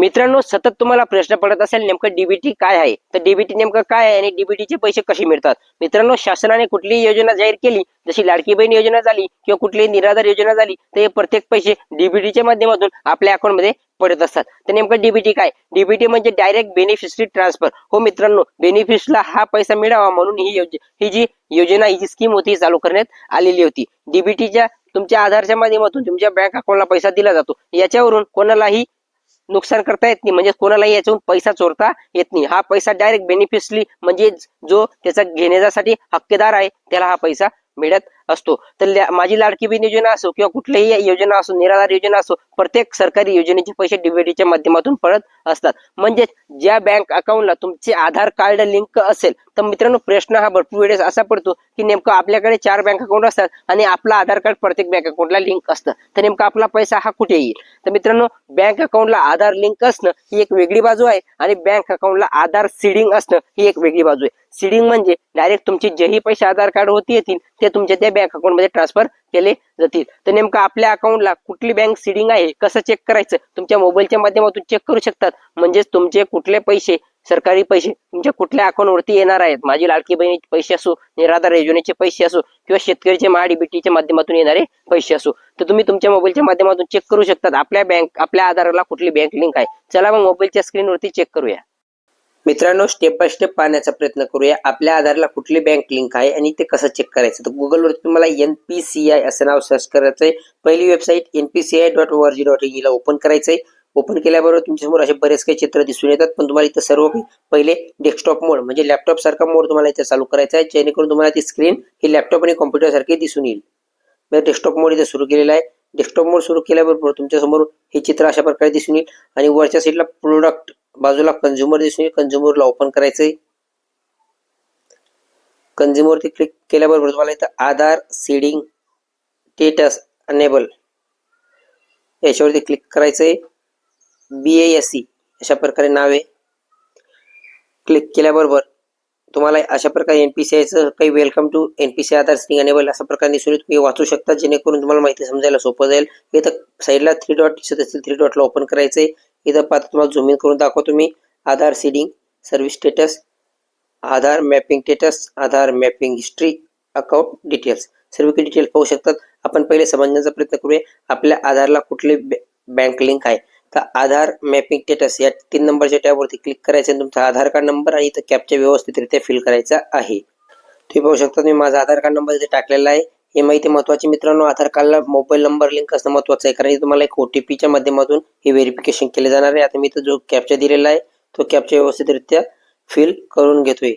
मित्रांनो सतत तुम्हाला प्रश्न पडत असेल नेमकं डीबीटी काय आहे? तर डीबीटी नेमकं काय आहे आणि डीबीटीचे चे पैसे कसे मिळतात? मित्रांनो शासनाने कुठलीही योजना जाहीर केली जशी लाडकी बहीण योजना झाली किंवा कुठलीही निराधार योजना झाली तर हे प्रत्येक पैसे डीबीटीच्या माध्यमातून आपल्या अकाउंटमध्ये पडत असतात. तर नेमकं डीबीटी काय? डीबीटी म्हणजे डायरेक्ट बेनिफिशरी ट्रान्सफर हो मित्रांनो बेनिफिशला हा पैसा मिळावा म्हणून ही योज ही जी योजना ही जी स्कीम होती ही चालू करण्यात आलेली होती. डीबीटीच्या तुमच्या आधारच्या माध्यमातून तुमच्या बँक अकाउंटला पैसा दिला जातो. याच्यावरून कोणालाही नुकसान करता येत नाही. म्हणजे कोणालाही याच्यातून पैसा चोरता येत नाही. हा पैसा डायरेक्ट बेनिफिशली म्हणजे जो त्याचा घेण्यासाठी हक्केदार आहे त्याला हा पैसा मिळत असतो. तर माझी लाडकी बहीण योजना असो किंवा कुठलीही योजना असो निराधार योजना असो प्रत्येक सरकारी योजनेचे पैसे डीबीटीच्या माध्यमातून पडत असतात. म्हणजे ज्या बँक अकाउंटला तुमचे आधार कार्ड लिंक असेल तर मित्रांनो प्रश्न हा भरपूर वेळेस असा पडतो की नेमकं आपल्याकडे चार बँक अकाउंट असतात आणि आपला आधार कार्ड प्रत्येक बँक अकाउंटला लिंक असतं. तर नेमका आपला पैसा हा कुठे येईल? तर मित्रांनो बँक अकाउंटला आधार लिंक असणं ही एक वेगळी बाजू आहे आणि बँक अकाउंटला आधार सीडिंग असणं ही एक वेगळी बाजू आहे. सीडिंग म्हणजे डायरेक्ट तुमचे जेही पैसे आधार कार्ड होती येतील ते तुमच्या त्या बँक अकाउंटमध्ये ट्रान्सफर केले जातील. तर नेमकं आपल्या अकाउंटला कुठली बँक सिडिंग आहे कसं चेक करायचं? तुमच्या मोबाईलच्या माध्यमातून चेक करू शकतात. म्हणजेच तुमचे कुठले पैसे सरकारी पैसे तुमच्या कुठल्या अकाउंट वरती येणार आहेत? माझी लाडकी बहिणीचे पैसे असो निराधार योजनेचे पैसे असो किंवा शेतकरीचे महाडीबीटीच्या माध्यमातून येणारे पैसे असो. तर तुम्ही तुमच्या मोबाईलच्या माध्यमातून चेक करू शकतात. आपल्या बँक आपल्या आधाराला कुठली बँक लिंक आहे? चला मग मोबाईलच्या स्क्रीनवरती चेक करूया. मित्रांनो स्टेप बाय स्टेप पाहण्याचा प्रयत्न करूया. आपल्या आधारला कुठली बँक लिंक आहे आणि ते कसं चेक करायचं? तर गुगलवरती तुम्हाला एन पी सी आय असं नाव सर्च करायचं आहे. पहिली website N P C I dot O R G dot in ला ओपन आहे. ओपन केल्याबरोबर तुमच्यासमोर असे बरेच काही चित्र दिसून येतात पण तुम्हाला इथं सर्व पहिले डेस्कटॉप मोड म्हणजे लॅपटॉप सारखा मोड तुम्हाला इथे चालू करायचा आहे. जेणेकरून तुम्हाला ती स्क्रीन ही लॅपटॉप आणि कॉम्प्युटर सारखी दिसून येईल. मी डेस्कटॉप मोड इथे सुरू केलेला आहे. डेस्कटॉप मोड सुरू केल्याबरोबर तुमच्यासमोर हे चित्र अशा प्रकारे दिसून येईल. आणि वरच्या साईडला प्रोडक्ट बाजूला कंझ्युमर दिसून कंझ्युमरला ओपन करायचंय कंझ्युमरवरती क्लिक केल्याबरोबर तुम्हाला इथं आधार सीडिंग स्टेटस अनेबल याच्यावरती क्लिक करायचंय बी एस सी अशा प्रकारे नाव आहे. क्लिक केल्याबरोबर तुम्हाला अशा प्रकारे एनपीसीआयचं काही welcome to NPC Aadhaar seeding enable अशा प्रकारे दिसून तुम्ही वाचू शकता. जेणेकरून तुम्हाला माहिती समजायला सोपं जाईल. इथं साईडला थ्री डॉट दिसत असतील थ्री डॉटला ओपन करायचंय इथं पाहता तुम्हाला झूम इन करून दाखवतो मी. Aadhaar seeding service status Aadhaar mapping status Aadhaar mapping history account details सर्व काही डिटेल्स पाहू शकतात. आपण पहिले समजण्याचा प्रयत्न करूया. आपल्या आधारला कुठले बँक लिंक आहे. तर आधार मॅपिंग स्टेटस या तीन नंबरच्या टॅबवरती क्लिक करायचं आणि तुमचा आधार कार्ड नंबर आणि इथं कॅपच्या व्यवस्थितरित्या फिल करायचा आहे. तुम्ही पाहू शकता मी माझा आधार कार्ड नंबर इथे टाकलेला आहे. ही माहिती महत्वाची मित्रांनो आधार कार्डला मोबाईल नंबर लिंक असणं महत्वाचं आहे. कारण तुम्हाला एक ओटीपीच्या माध्यमातून हे व्हेरिफिकेशन केले जाणार आहे. आता मी इथं जो कॅप्चा दिलेला आहे तो कॅप्चा व्यवस्थितरित्या फिल करून घेतोय.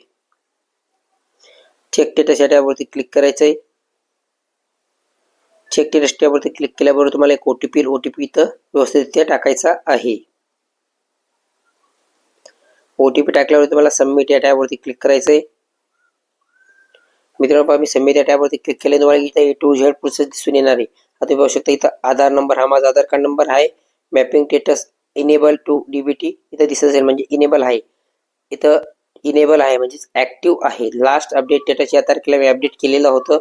चेक स्टेटस या टॅबवरती क्लिक करायचं आहे चेक स्टेटस टॅबवरती क्लिक केल्याबरोबर तुम्हाला एक ओटीपी ओटीपी इथं व्यवस्थितरित्या टाकायचा आहे. ओटीपी टाकल्यावर तुम्हाला सबमिट या टॅबवरती क्लिक करायचं आहे मित्रांनो पहा मी सबमिट या टॅबवरती क्लिक केले तुम्हाला इथं ए टू झेड प्रोसेस दिसून येणार आहे. आता तुम्ही पाहू शकता इथं आधार नंबर हा माझा आधार कार्ड नंबर आहे. Mapping status enable to DBT इथं दिसत असेल म्हणजे इनेबल आहे. इथं इनेबल आहे म्हणजे ऍक्टिव्ह आहे. लास्ट अपडेट स्टेटस या तारखेला मी अपडेट केलेलं होतं.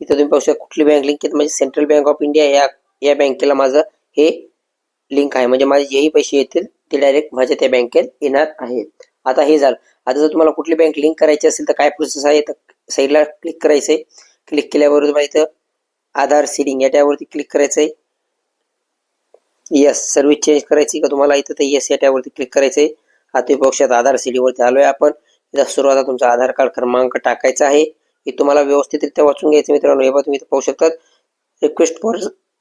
इथं तुम्ही पाहू शकता कुठली बँक लिंक म्हणजे सेंट्रल बँक ऑफ इंडिया या या बँकेला माझं हे लिंक आहे. म्हणजे माझे जेही पैसे येतील ते डायरेक्ट माझ्या त्या बँकेत येणार आहेत. आता हे झालं. आता जर तुम्हाला कुठली बँक लिंक करायची असेल तर काय प्रोसेस आहे? तर साईडला क्लिक करायचं आहे क्लिक केल्याबरोबर तुम्हाला इथं आधार सिलिंग या टॅबवरती क्लिक करायचं आहे येस सर्विस चेंज करायची का तुम्हाला? इथं तर येस या टॅबवरती क्लिक करायचं आहे आता पक्षात पाहू शकता आधार सीडीवरती आलोय आपण. इथं सुरुवात तुमचा आधार कार्ड क्रमांक टाकायचा आहे. हे तुम्हाला व्यवस्थितरित्या वाचून घ्यायचं मित्रांनो. हे तुम्ही इथं पाहू शकता रिक्वेस्ट फॉर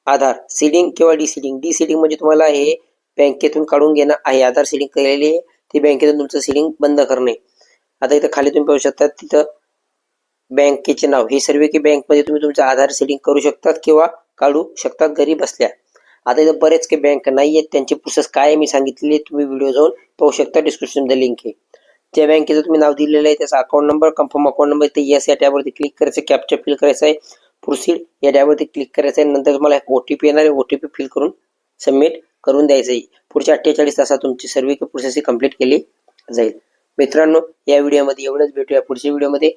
आधार सिलिंग किंवा डी सिलिंग डी सिलिंग म्हणजे तुम्हाला हे बँकेतून काढून घेणं आहे. आधार सिलिंग केलेली आहे. ती बँकेतून तुमचं सीडिंग बंद करणे. आता इथं खाली तुम्ही पाहू शकता तिथं बँकेचे नाव. हे सर्व की बँकमध्ये तुम्ही तुमचं आधार सेटिंग करू शकतात किंवा काढू शकतात घरी बसल्या. आता इथं बरेच काही बँक नाही आहेत. त्यांची प्रोसेस काय मी सांगितलेली तुम्ही व्हिडिओ जाऊन पाहू शकता. डिस्क्रिप्शनमध्ये लिंक आहे. त्या बँकेचं तुम्ही नाव दिलेलं आहे. त्याचा account number confirm account number ते येस या टॅबवरती क्लिक करायचं. कॅप्चर फिल करायचं आहे. प्रोसीड या टॅबवरती क्लिक करायचं आहे. नंतर तुम्हाला एक ओ टी पी येणार आहे. पी फिल करून सबमिट करून द्यायचं आहे. पुढच्या अठ्ठेचाळीस तासात तुमची सर्व प्रोसेस ही कंप्लीट केली जाईल. मित्रांनो या व्हिडिओमध्ये एवढंच. भेटूया पुढच्या व्हिडिओमध्ये.